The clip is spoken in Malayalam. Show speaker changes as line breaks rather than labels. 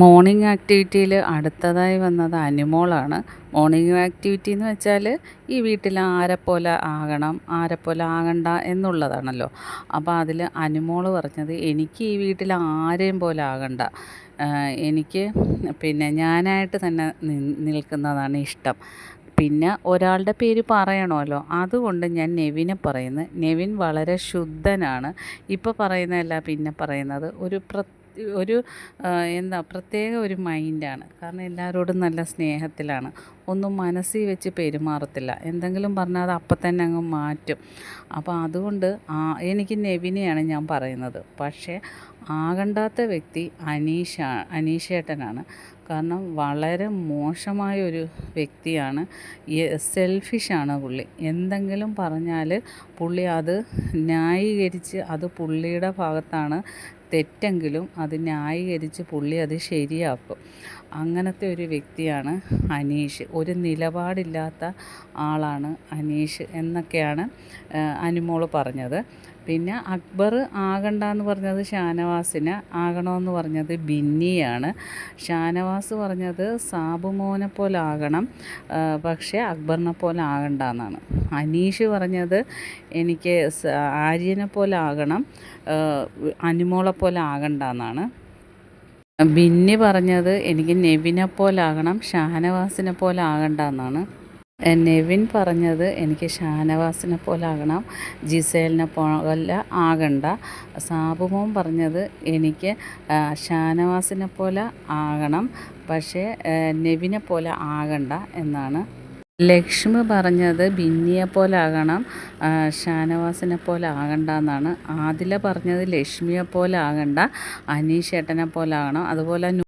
മോർണിംഗ് ആക്ടിവിറ്റിയിൽ അടുത്തതായി വന്നത് അനിമോളാണ്. മോർണിംഗ് ആക്ടിവിറ്റി എന്ന് വെച്ചാൽ ഈ വീട്ടിൽ ആരെപ്പോലെ ആകണം ആരെപ്പോലെ ആകണ്ട എന്നുള്ളതാണല്ലോ. അപ്പോൾ അതിൽ അനിമോൾ പറഞ്ഞത് എനിക്ക് ഈ വീട്ടിൽ ആരെയും പോലെ ആകണ്ട. എനിക്ക് പിന്നെ ഞാനായിട്ട് തന്നെ നിൽക്കുന്നതാണ് ഇഷ്ടം. പിന്നെ ഒരാളുടെ പേര് പറയണമല്ലോ. അതുകൊണ്ട് ഞാൻ നെവിനെ പറയുന്നു നെവിൻ വളരെ ശുദ്ധനാണ്. ഇപ്പോൾ പറയുന്നതല്ല പിന്നെ പറയുന്നത് ഒരു പ്രത്യേക ഒരു എന്താ പ്രത്യേക ഒരു മൈൻഡാണ് കാരണം എല്ലാവരോടും നല്ല സ്നേഹത്തിലാണ്. ഒന്നും മനസ്സിൽ വെച്ച് പെരുമാറത്തില്ല. എന്തെങ്കിലും പറഞ്ഞാൽ അത് അപ്പം തന്നെ അങ്ങ് മാറ്റും. അപ്പോൾ അതുകൊണ്ട് ആ എനിക്ക് നെവിനെയാണ് ഞാൻ പറയുന്നത്. പക്ഷേ ആകണ്ടാത്ത വ്യക്തി അനീഷ അനീഷേട്ടനാണ്. കാരണം വളരെ മോശമായ ഒരു വ്യക്തിയാണ്. സെൽഫിഷാണ് പുള്ളി. എന്തെങ്കിലും പറഞ്ഞാൽ പുള്ളി അത് ന്യായീകരിച്ച് അത് പുള്ളിയുടെ ഭാഗത്താണ് തെറ്റെങ്കിലും അത് ന്യായീകരിച്ച് പുള്ളി അത് ശരിയാക്കും. അങ്ങനത്തെ ഒരു വ്യക്തിയാണ് അനീഷ്. ഒരു നിലപാടില്ലാത്ത ആളാണ് അനീഷ് എന്നൊക്കെയാണ് അനുമോൾ പറഞ്ഞത്. പിന്നെ അക്ബർ ആകണ്ട എന്ന് പറഞ്ഞത് ഷാനവാസിന് ആകണമെന്ന് പറഞ്ഞത് ബിന്നിയാണ്. ഷാനവാസ് പറഞ്ഞത് സാബുമോനെ പോലെ ആകണം പക്ഷേ അക്ബറിനെ പോലെ ആകണ്ട എന്നാണ് അനീഷ് പറഞ്ഞത് എനിക്ക് ആര്യനെ പോലെ ആകണം അനുമോളെ പോലെ ആകണ്ട എന്നാണ് ബിന്നി പറഞ്ഞത് എനിക്ക് നെവിനെ പോലെ ആകണം ഷാനവാസിനെ പോലെ ആകണ്ട എന്നാണ് നെവിൻ പറഞ്ഞത് എനിക്ക് ഷാനവാസിനെ പോലെ ആകണം ജിസേലിനെ പോലെ ആകണ്ട. സാബുമോൻ പറഞ്ഞത് എനിക്ക് ഷാനവാസിനെ പോലെ ആകണം പക്ഷേ നെവിനെ പോലെ ആകണ്ട എന്നാണ്. ലക്ഷ്മി പറഞ്ഞത് ബിന്നിയെ പോലെ ആകണം ഷാനവാസിനെ പോലെ ആകണ്ട എന്നാണ് ആദില പറഞ്ഞത് ലക്ഷ്മിയെ പോലെ ആകണ്ട അനീഷേട്ടനെ പോലെ ആകണം അതുപോലെ